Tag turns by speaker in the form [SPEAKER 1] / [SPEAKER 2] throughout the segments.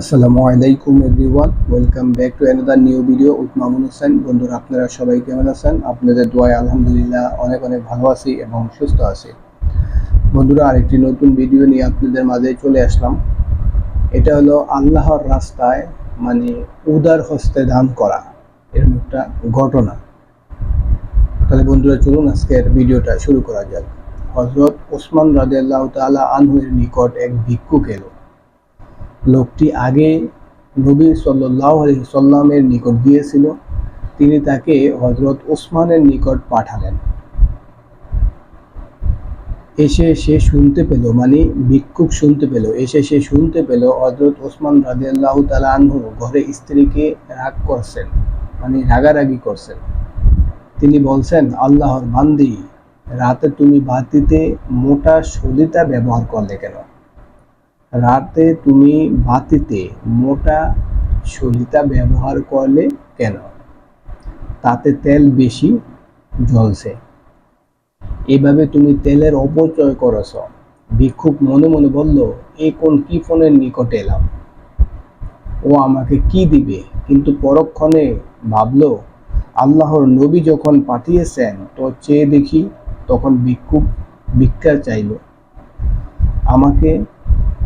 [SPEAKER 1] আসসালামু আলাইকুম everyone, welcome back to another new video with Mamun Hossain বন্ধুরা, আপনারা সবাই কেমন আছেন? আপনাদের দোয়ায় আলহামদুলিল্লাহ অনেক অনেক ভালো আছি এবং সুস্থ আছি। বন্ধুরা, আরেকটি নতুন ভিডিও নিয়ে আপনাদের মাঝে চলে আসলাম। এটা হলো আল্লাহর রাস্তায় মানে উদার হস্তে দান করা। এরকম একটা ঘটনা। তাহলে বন্ধুরা, চলুন আজকের ভিডিওটা শুরু করা যাক। হজরত ওসমান রাজিয়াল্লাহ তাআলা আনহুর নিকট এক ভিক্ষুক এলো। লোকটি আগে নবী সাল্লাহ সাল্লামের নিকট গিয়েছিল। তিনি তাকে হজরত ওসমানের নিকট পাঠালেন। এসে সে শুনতে পেল মানে ভিক্ষুক শুনতে পেল। এসে সে শুনতে পেল হজরত ওসমান রাজিয়াল্লাহ তালা আনহু ঘরে স্ত্রীকে রাগ করছেন মানে রাগারাগি করছেন। তিনি বলছেন, আল্লাহর বান্দি, রাতে তুমি বাতিতে মোটা সলিতা ব্যবহার করলে কেন? রাতে তুমি বাতিতে মোটা সলিতা ব্যবহার করলে কেন? তাতে তেল বেশি জ্বলছে। এভাবে তুমি তেলের অপচয় করেছ। ভিক্ষুক মনে মনে বলল, এ কোন কি ফোনের নিকটে এলাম? ও আমাকে কি দিবে? কিন্তু পরক্ষণে ভাবলো, আল্লাহর নবী যখন পাঠিয়েছেন, তো চেয়ে দেখি তখন ভিক্ষুক ভিক্ষা চাইল। আমাকে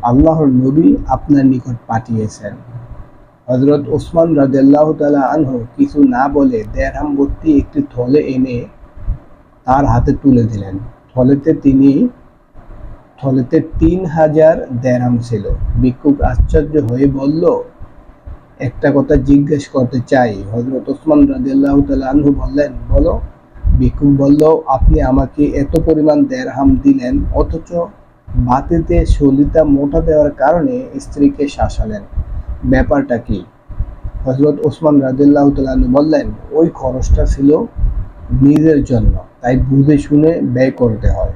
[SPEAKER 1] আল্লাহর নবী আপনার নিকট পাঠিয়েছেন। হজরত ওসমান রাজু তালা আনহু কিছু না বলে দেড়হাম ভর্তি একটি থলে এনে তার হাতে তুলে দিলেন। থলেতে তিনি, থলেতে তিন হাজার দেড়হাম ছিল। ভিক্ষুক আশ্চর্য হয়ে বলল, একটা কথা জিজ্ঞেস করতে চাই। হজরত ওসমান রাজিয়াল্লাহ আনহু বললেন, বলো। ভিক্ষুক বলল, আপনি আমাকে এত পরিমাণ দেড়হাম দিলেন, অথচ বাতিতে সলিতা মোটা দেওয়ার কারণে স্ত্রীকে শাসালেন। ব্যাপারটা কি? হজরত ওসমান রাজিল্লাহ তালু বললেন, ওই খরচটা ছিল নিজের জন্য, তাই বুঝে শুনে ব্যয় করতে হয়।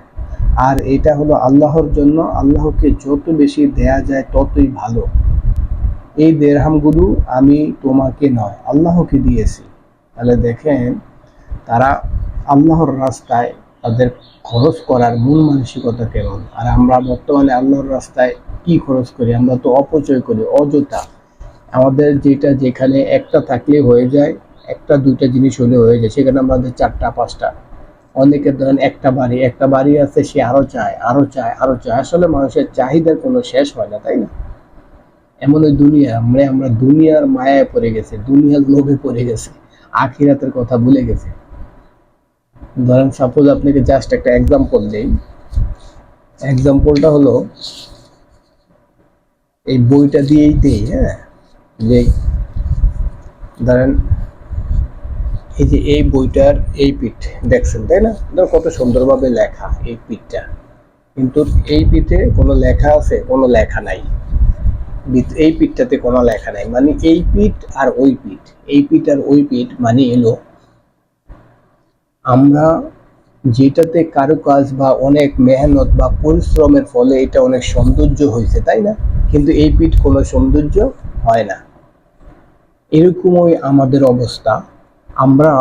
[SPEAKER 1] আর এটা হলো আল্লাহর জন্য, আল্লাহকে যত বেশি দেয়া যায় ততই ভালো। এই দেড়হামগুলো আমি তোমাকে নয়, আল্লাহকে দিয়েছি। তাহলে দেখেন, তারা আল্লাহর রাস্তায় তাদের খরচ করার মূল মানসিকতা কেমন? আর আমরা বর্তমানে আল্লাহর রাস্তায় কি খরচ করি? আমরা তো অপচয় করি, অযথা। আমাদের যেটা যেখানে একটা থাকলে হয়ে যায়, একটা দুইটা জিনিস হলে হয়ে যায়, সেখানে আমাদের চারটা, পাঁচটা। অনেকের ধরেন একটা বাড়ি একটা বাড়ি আছে, সে আরও চায় আরও চায় আরও চায়। আসলে মানুষের চাহিদার কোনো শেষ হয় না, তাই না? এমন ওই দুনিয়া আমরা আমরা দুনিয়ার মায়ায় পড়ে গেছে, দুনিয়ার লোভে পড়ে গেছে, আখিরাতের কথা ভুলে গেছে। ধরেন সাপোজ আপনাকে জাস্ট একটা এক্সাম্পল দেই। এক্সাম্পলটা হলো, এই বইটা দিয়েই দেই হ্যাঁ? যে, ধরেন, এই যে এই বইটার এই পিঠ, দেখছেন, তাই না? ধর কত সুন্দরভাবে লেখা এই পিঠটা। কিন্তু এই পিঠে কোনো লেখা আছে, কোনো লেখা নাই। এই পিঠটাতে কোনো লেখা নাই। মানে এই পিঠ আর ওই পিঠ, এই পিঠ আর ওই পিঠ মানে এলো আমরা যেটাতে কারুকাজ বা অনেক মেহনত বা পরিশ্রমের ফলে এটা অনেক সৌন্দর্য হয়েছে, তাই না? কিন্তু এই পিঠ কোনো সৌন্দর্য হয় না। এরকমই আমাদের অবস্থা। আমরা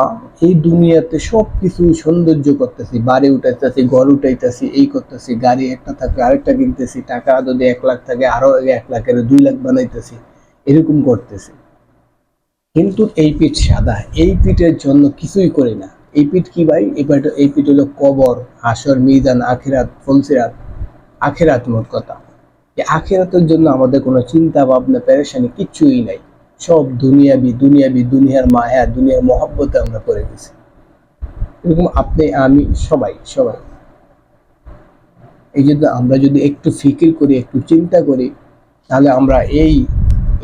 [SPEAKER 1] এই দুনিয়াতে সব কিছু সৌন্দর্য করতেছি, বাড়ি উঠাইতেছি, ঘর উঠাইতেছি, এই করতেছি, গাড়ি একটা থাকে, আরেকটা কিনতেছি, টাকা যদি এক লাখ থাকে, আরও এক লাখের দুই লাখ বানাইতেছি, এরকম করতেছি। কিন্তু এই পিঠ সাদা, এই পিঠের জন্য কিছুই করি না। এই পিঠ কি ভাই? এই পিঠ হলো কবর, হাসর মিদান আখিরাত ফলসিরাত আখেরাত মোট কথা। এই আখেরাতের জন্য আমাদের কোনো চিন্তা ভাবনা, পেরেশানি কিচ্ছুই নাই। সব দুনিয়াবি দুনিয়াবি, দুনিয়ার মায়া, দুনিয়ার মহব্বতে আমরা করে গেছি এরকম আপনি, আমি, সবাই সবাই। এই জন্য আমরা যদি একটু ফিকির করি, একটু চিন্তা করি, তাহলে আমরা এই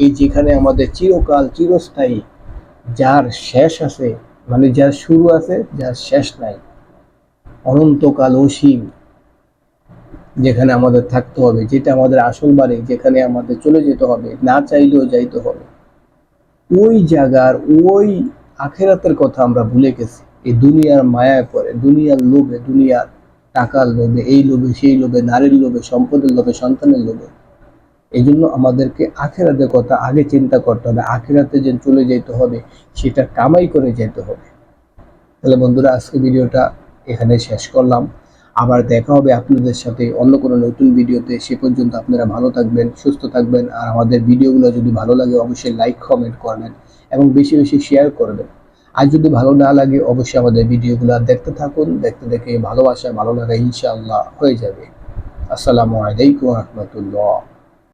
[SPEAKER 1] এই যেখানে আমাদের চিরকাল, চিরস্থায়ী, যার শেষ আছে মানে যার শুরু আছে যার শেষ নাই। অনন্তকাল অসীম, যেখানে আমাদের থাকতে হবে, যেটা আমাদের আসল বাড়ি, যেখানে আমাদের চলে যেতে হবে, না চাইলেও যাইতে হবে। ওই জায়গার ওই আখেরাতের কথা আমরা ভুলে গেছি। এই দুনিয়ার মায়ায় পড়ে, দুনিয়ার লোভে, দুনিয়ার টাকার লোভে, এই লোভে, সেই লোভে, নারীর লোভে, সম্পদের লোভে, সন্তানের লোভে। এই জন্য আমাদেরকে আখেরাতের কথা আগে চিন্তা করতে হবে, আখেরাতে যে চলে যেতে হবে, সেটা কামাই করে যেতে হবে। তাহলে বন্ধুরা, আজকে ভিডিওটা এখানে শেষ করলাম। আবার দেখা হবে আপনাদের সাথে অন্য কোনো নতুন ভিডিওতে। সে পর্যন্ত আপনারা ভালো থাকবেন, সুস্থ থাকবেন, আর আমাদের ভিডিওগুলো যদি ভালো লাগে, অবশ্যই লাইক, কমেন্ট করবেন এবং বেশি বেশি শেয়ার করবেন। আর যদি ভালো না লাগে, অবশ্যই আমাদের ভিডিওগুলো দেখতে থাকুন। দেখতে দেখে ভালোবাসা, ভালো লাগা ইনশাআল্লাহ হয়ে যাবে। আসসালামু আলাইকুম রহমতুল্লাহ।